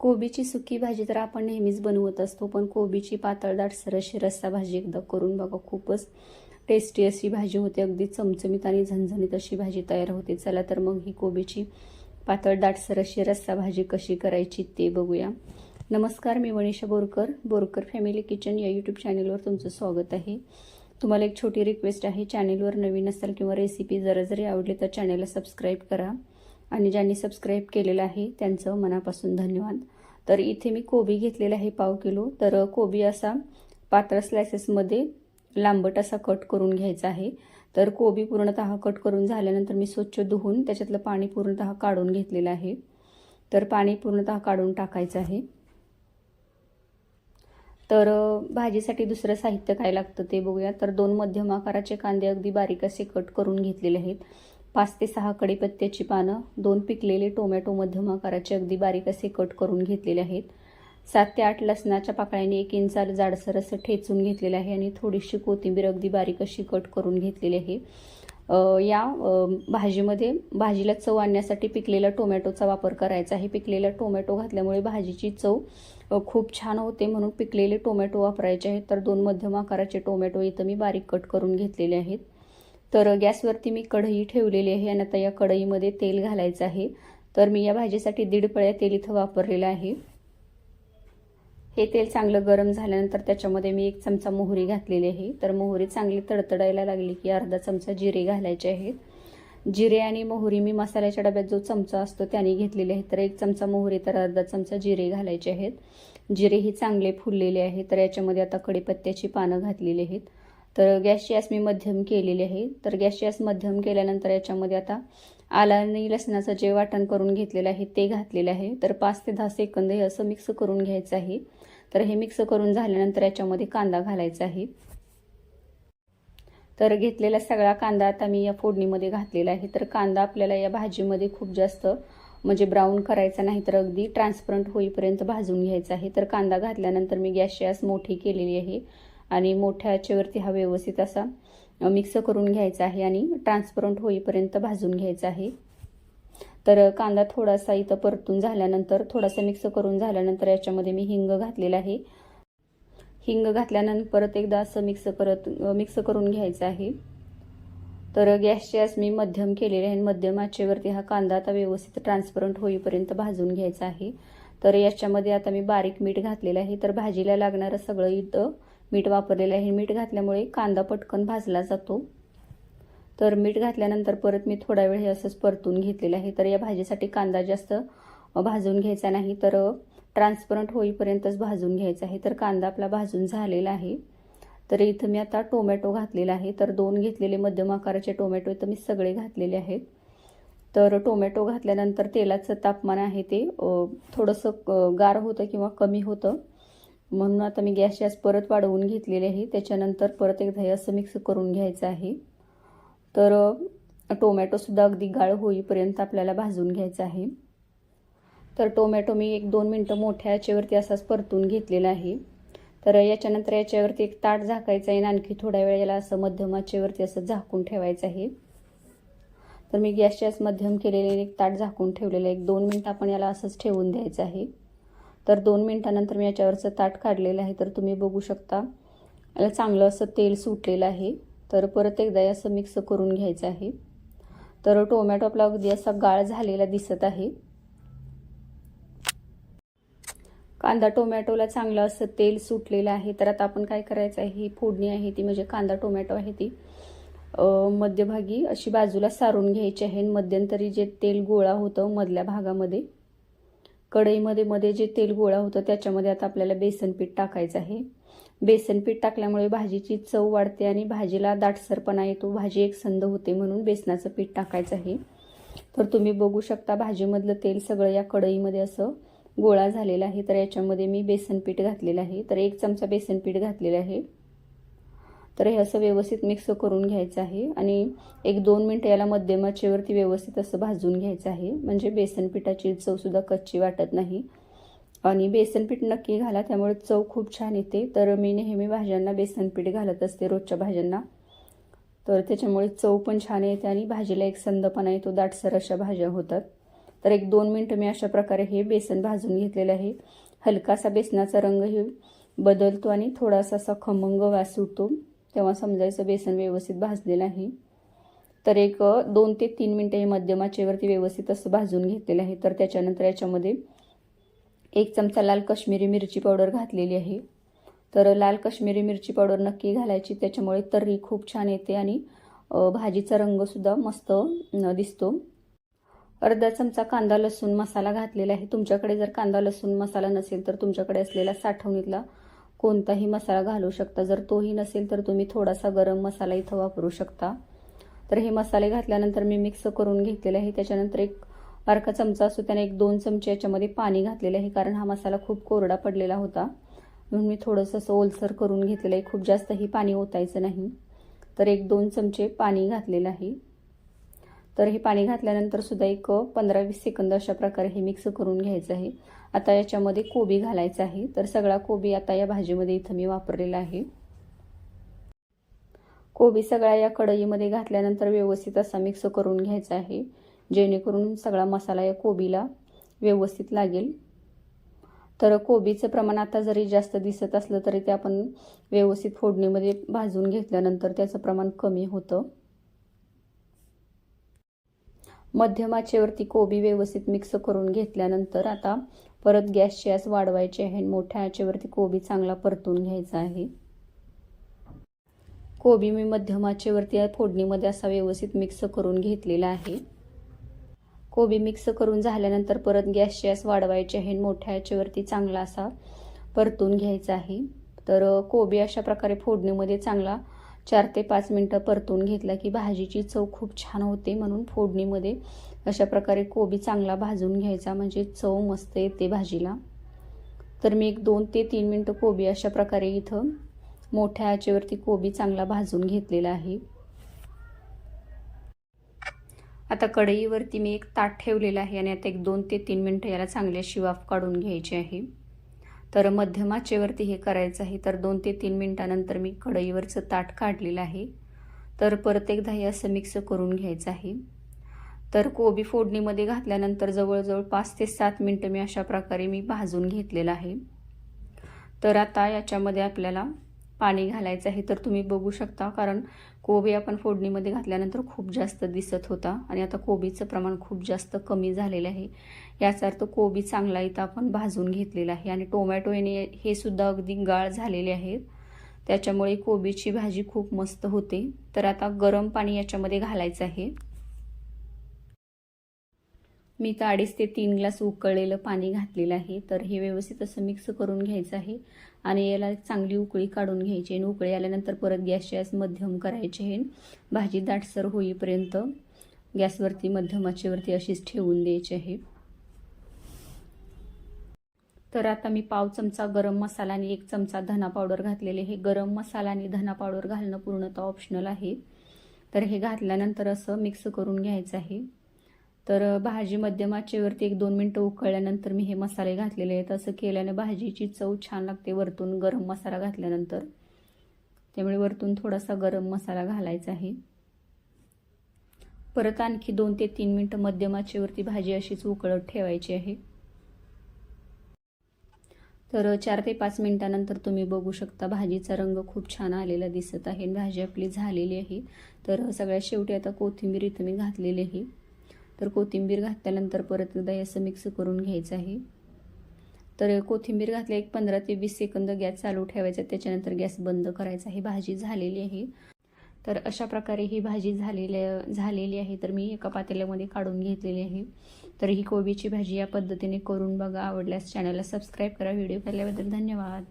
कोबीची सुकी भाजी तर आपण नेहमीच बनवत असतो पण कोबीची पातळ सरसशी रस्सा भाजी एकदा करून बघा खूपच टेस्टी अशी भाजी होते. अगदी चमचमीत आणि झणझणीत अशी भाजी तयार होते. चला तर मग ही कोबीची पातळ दाटसर अशी रस्सा भाजी कशी करायची ते बघूया. नमस्कार मी वनिषा बोरकर बोरकर फॅमिली किचन या यूट्यूब चॅनलवर तुमचं स्वागत आहे. तुम्हाला एक छोटी रिक्वेस्ट आहे चॅनेलवर नवीन असाल किंवा रेसिपी जरा जरी आवडली तर चॅनेलला सबस्क्राईब करा. आणि ज्यांनी सबस्क्राईब केलेलं आहे त्यांचं मनापासून धन्यवाद. तर इथे मी कोबी घेतलेला आहे पाव किलो. तर कोबी असा पातळ स्लायसेसमध्ये लांबट असा कट करून घ्यायचा आहे. तर कोबी पूर्णतः कट करून झाल्यानंतर मी स्वच्छ धुवून त्याच्यातलं पाणी पूर्णतः काढून घेतलेलं आहे. तर पाणी पूर्णतः काढून टाकायचं आहे. तर भाजीसाठी दुसरं साहित्य काय लागतं ते बघूया. तर दोन मध्यम आकाराचे कांदे अगदी बारीक असे कट करून घेतलेले आहेत. पाच ते सहा कडीपत्त्याची पानं दोन पिकलेले टोमॅटो मध्यम आकाराचे अगदी बारीक असे कट करून घेतलेले आहेत. सात ते आठ लसणाच्या पाकळ्याने एक इंचाल जाडसर असं ठेचून घेतलेलं आहे आणि थोडीशी कोथिंबीर अगदी बारीक अशी कट करून घेतलेली आहे. या भाजीमध्ये भाजीला चव आणण्यासाठी पिकलेला टोमॅटोचा वापर करायचा आहे. पिकलेला टोमॅटो घातल्यामुळे भाजीची चव खूप छान होते म्हणून पिकलेले टोमॅटो वापरायचे आहेत. तर दोन मध्यम आकाराचे टोमॅटो इथं मी बारीक कट करून घेतलेले आहेत. तर गॅसवरती मी कढई ठेवलेली आहे आणि आता या कढईमध्ये तेल घालायचं आहे. तर मी या भाजीसाठी दीड पळ्या तेल इथं वापरलेलं आहे. हे तेल चांगलं गरम झाल्यानंतर त्याच्यामध्ये मी एक चमचा मोहरी घातलेली आहे. तर मोहरी चांगली तडतडायला लागली की अर्धा चमचा जिरे घालायचे आहेत. जिरे आणि मोहरी मी मसाल्याच्या डब्यात जो चमचा असतो त्याने घेतलेले आहे तर एक चमचा मोहरी तर अर्धा चमचा जिरे घालायचे आहेत. जिरे हे चांगले फुललेले आहे तर याच्यामध्ये आता कडीपत्त्याची पानं घातलेली आहेत. तर गॅसची आस मी मध्यम केलेली आहे. तर गॅसची आस मध्यम केल्यानंतर याच्यामध्ये आता आला आणि लसणाचं जे वाटण करून घेतलेलं आहे ते घातलेलं आहे. तर पाच ते दहा सेकंद हे असं मिक्स करून घ्यायचं आहे. तर हे मिक्स करून झाल्यानंतर याच्यामध्ये कांदा घालायचा आहे. तर घेतलेला सगळा कांदा आता मी या फोडणीमध्ये घातलेला आहे. तर कांदा आपल्याला या भाजीमध्ये खूप जास्त म्हणजे ब्राऊन करायचा नाही तर अगदी ट्रान्सपरंट होईपर्यंत भाजून घ्यायचा आहे. तर कांदा घातल्यानंतर मी गॅसची आस मोठी केलेली आहे. आणि मोठ्या आचेवरती हा व्यवस्थित असा मिक्स करून घ्यायचा आहे आणि ट्रान्सपरंट होईपर्यंत भाजून घ्यायचा आहे. तर कांदा थोडासा इथं परतून झाल्यानंतर थोडासा मिक्स करून झाल्यानंतर याच्यामध्ये मी हिंग घातलेला आहे. हिंग घातल्यानंतर परत एकदा असं मिक्स करत मिक्स करून घ्यायचं आहे. तर गॅसची आज मी मध्यम केलेले आहे मध्यम आचेवरती हा कांदा आता व्यवस्थित ट्रान्सपरंट होईपर्यंत भाजून घ्यायचा आहे. तर याच्यामध्ये आता मी बारीक मीठ घातलेलं आहे. तर भाजीला लागणारं सगळं इथं मीठ वापरलेलं आहे. मीठ घातल्यामुळे कांदा पटकन भाजला जातो. तर मीठ घातल्यानंतर परत मी थोडा वेळ हे असंच परतून घेतलेलं आहे. तर या भाजीसाठी कांदा जास्त भाजून घ्यायचा नाही तर ट्रान्सपरंट होईपर्यंतच भाजून घ्यायचा आहे. तर कांदा आपला भाजून झालेला आहे. तर इथं मी आता टोमॅटो घातलेला आहे. तर दोन घेतलेले मध्यम आकाराचे टोमॅटो इथं मी सगळे घातलेले आहेत. तर टोमॅटो घातल्यानंतर तेलाचं तापमान आहे ते थोडंसं गार होतं किंवा कमी होतं. म्हणून आता मी गॅस जास्त परत वाढवून घेतलेले आहे. त्याच्यानंतर परत एकदा हे असं मिक्स करून घ्यायचं आहे. तर टोमॅटोसुद्धा अगदी गाळ होईपर्यंत आपल्याला भाजून घ्यायचं आहे. तर टोमॅटो मी एक दोन मिनटं मोठ्या याच्यावरती असाच परतून घेतलेला आहे. तर याच्यानंतर याच्यावरती एक ताट झाकायचं आहे आणि आणखी थोड्या वेळ याला असं मध्यम आचेवरती असं झाकून ठेवायचं आहे. तर मी गॅसच्या मध्यम केलेले एक ताट झाकून ठेवलेलं आहे. एक दोन मिनटं आपण याला असंच ठेवून द्यायचं आहे. तर दोन मिनटानंतर मी याच्यावरचं ताट काढलेलं आहे तर तुम्ही बघू शकता. याला चांगलं असं तेल सुटलेलं आहे. तर परत एकदा असं मिक्स करून घ्यायचं आहे. तर टोमॅटो आपला अगदी असा गाळ झालेला दिसत आहे. कांदा टोमॅटोला चांगलं असं तेल सुटलेलं आहे. तर आता आपण काय करायचं आहे? ही फोडणी आहे ती म्हणजे कांदा टोमॅटो आहे ती मध्यभागी अशी बाजूला सारून घ्यायची आहे. मध्यंतरी जे तेल गोळा होतं मधल्या भागामध्ये कढईमध्ये मध्ये जे तेल गोळा होतं त्याच्यामध्ये आता आपल्याला बेसन पीठ टाकायचं आहे. बेसन पीठ टाकल्यामुळे भाजीची चव वाढते आणि भाजीला दाटसरपणा येतो. भाजी एक संद होते म्हणून बेसनाचं पीठ टाकायचं आहे. तर तुम्ही बघू शकता भाजीमधलं तेल सगळं या कढईमध्ये असं गोळा झालेला आहे. तर याच्यामध्ये मी बेसन पीठ घातलेलं आहे. तर एक चमचा बेसन पीठ घातलेलं आहे. तर हे असं व्यवस्थित मिक्स करून घ्यायचं आहे. आणि एक दोन मिनटं याला मध्यमाचेवरती व्यवस्थित असं भाजून घ्यायचं आहे. म्हणजे बेसन पिठाची चवसुद्धा कच्ची वाटत नाही. आणि बेसनपीठ नक्की घाला त्यामुळे चव खूप छान येते. तर मी नेहमी भाज्यांना बेसनपीठ घालत असते रोजच्या भाज्यांना. तर त्याच्यामुळे चव पण छान येते आणि भाजीला एक संदपणा येतो दाटसर अशा भाज्या होतात. तर एक दोन मिनटं मी अशा प्रकारे हे बेसन भाजून घेतलेलं आहे. हलकासा बेसनाचा रंग हे बदलतो आणि थोडासा असा खमंग वास सुटतो तेव्हा समजायचं बेसन व्यवस्थित भाजलेलं आहे. तर एक दोन ते तीन मिनटं हे मध्यमाचेवरती व्यवस्थित असं भाजून घेतलेलं आहे. तर त्याच्यानंतर याच्यामध्ये एक चमचा लाल कश्मीरी मिरची पावडर घातलेली आहे. तर लाल कश्मीरी मिरची पावडर नक्की घालायची त्याच्यामुळे तर्री खूप छान येते आणि भाजीचा रंगसुद्धा मस्त दिसतो. अर्धा चमचा कांदा लसूण मसाला घातलेला आहे. तुमच्याकडे जर कांदा लसूण मसाला नसेल तर तुमच्याकडे असलेला साठवणीतला कोणताही मसाला घालू शकता. जर तोही नसेल तर तुम्ही थोडासा गरम मसाला इथं वापरू शकता. तर हे मसाले घातल्यानंतर मी मिक्स करून घेतलेले आहे. त्याच्यानंतर एक बारका चमचा असतो त्याने एक दोन चमचे याच्यामध्ये पाणी घातलेलं आहे कारण हा मसाला खूप कोरडा पडलेला होता. म्हणून मी थोडंसं असं ओलसर करून घेतलेलं आहे. खूप जास्तही पाणी ओतायचं नाही. तर एक दोन चमचे पाणी घातलेलं आहे. तर हे पाणी घातल्यानंतर सुद्धा एक पंधरा वीस सेकंद अशा प्रकारे हे मिक्स करून घ्यायचं आहे. आता याच्यामध्ये कोबी घालायचा आहे. तर सगळा कोबी आता या भाजीमध्ये इथं मी वापरलेला आहे. कोबी सगळा या कढईमध्ये घातल्यानंतर व्यवस्थित असा मिक्स करून घ्यायचा आहे. जेणेकरून सगळा मसाला या कोबीला व्यवस्थित लागेल. तर कोबीचं प्रमाण आता जरी जास्त दिसत असलं तरी ते आपण व्यवस्थित फोडणीमध्ये भाजून घेतल्यानंतर त्याचं प्रमाण कमी होतं. मध्यमाचेवरती कोबी व्यवस्थित मिक्स करून घेतल्यानंतर आता परत गॅसची आस वाढवायची आहे मोठ्या आचेवरती कोबी चांगला परतून घ्यायचा आहे. कोबी मी मध्यम आचेवरती फोडणीमध्ये असा व्यवस्थित मिक्स करून घेतलेला आहे. कोबी मिक्स करून झाल्यानंतर परत गॅसची आस वाढवायची आहे मोठ्या आचेवरती चांगला असा परतून घ्यायचा आहे. तर कोबी अशा प्रकारे फोडणीमध्ये चांगला चार ते पाच मिनटं परतून घेतला की भाजीची चव खूप छान होते म्हणून फोडणीमध्ये अशा प्रकारे कोबी चांगला भाजून घ्यायचा म्हणजे चव मस्त येते भाजीला. तर मी एक दोन ते तीन मिनटं कोबी अशा प्रकारे इथं मोठ्या आचेवरती कोबी चांगला भाजून घेतलेला आहे. आता कढईवरती मी एक ताट ठेवलेलं आहे आणि आता एक दोन ते तीन मिनटं याला चांगल्या शिवाफ काढून घ्यायची आहे. तर मध्यमाचेवरती हे करायचं आहे. तर दोन ते तीन मिनटानंतर मी कढईवरचं ताट काढलेलं आहे. तर परत एकदा हे असं मिक्स करून घ्यायचं आहे. तर कोबी फोडणीमध्ये घातल्यानंतर जवळजवळ पाच ते सात मिनटं मी अशा प्रकारे मी भाजून घेतलेलं आहे. तर आता याच्यामध्ये आपल्याला पाणी घालायचं आहे तर तुम्ही बघू शकता. कारण कोबी आपण फोडणीमध्ये घातल्यानंतर खूप जास्त दिसत होता आणि आता कोबीचं प्रमाण खूप जास्त कमी झालेलं आहे. याचा अर्थ कोबी चांगला इथं आपण भाजून घेतलेला आहे आणि टोमॅटो याने हे सुद्धा अगदी गाळ झालेले आहेत. त्याच्यामुळे कोबीची भाजी खूप मस्त होते. तर आता गरम पाणी याच्यामध्ये घालायचं आहे. मी तर अडीच ते तीन ग्लास उकळलेलं पाणी घातलेलं आहे. तर हे व्यवस्थित असं मिक्स करून घ्यायचं आहे. आणि याला चांगली उकळी काढून घ्यायची आणि उकळी आल्यानंतर परत गॅसची गॅस मध्यम करायचे आहे भाजी दाटसर होईपर्यंत गॅसवरती मध्यम आचेवरती अशीच ठेवून द्यायची आहे तर आता मी पाव चमचा गरम मसाला आणि एक चमचा धना पावडर घातलेले हे. गरम मसाला आणि धना पावडर घालणं पूर्णतः ऑप्शनल आहे. तर हे घातल्यानंतर असं मिक्स करून घ्यायचं आहे. तर भाजी मध्यम आचेवरती एक दोन मिनटं उकळल्यानंतर मी हे मसाले घातलेले आहेत. असं केल्याने भाजीची चव छान लागते वरतून गरम मसाला घातल्यानंतर. त्यामुळे वरतून थोडासा गरम मसाला घालायचा आहे. परत आणखी दोन ते तीन मिनटं मध्यम आचेवरती भाजी अशीच उकळत ठेवायची आहे. तर चार ते पाच मिनटानंतर तुम्ही बघू शकता भाजीचा रंग खूप छान आलेला दिसत आहे भाजी आपली झालेली आहे. तर सगळ्यात शेवटी आता कोथिंबीर इथं मी घातलेली आहे. तर कोथिंबीर घातल्यानंतर परत एकदा असं मिक्स करून घ्यायचं आहे. तर कोथिंबीर घातल्या एक पंधरा ते वीस सेकंद गॅस चालू ठेवायचा त्याच्यानंतर गॅस बंद करायचा. आहे भाजी झालेली आहे. तर अशा प्रकारे ही भाजी झालेली झालेली आहे. तर मी एका पातेल्यामध्ये काढून घेतलेली आहे. तर ही कोबीची भाजी या पद्धतीने करून बघा. आवडल्यास चॅनलला सबस्क्राईब करा. व्हिडिओ पाहिल्याबद्दल धन्यवाद.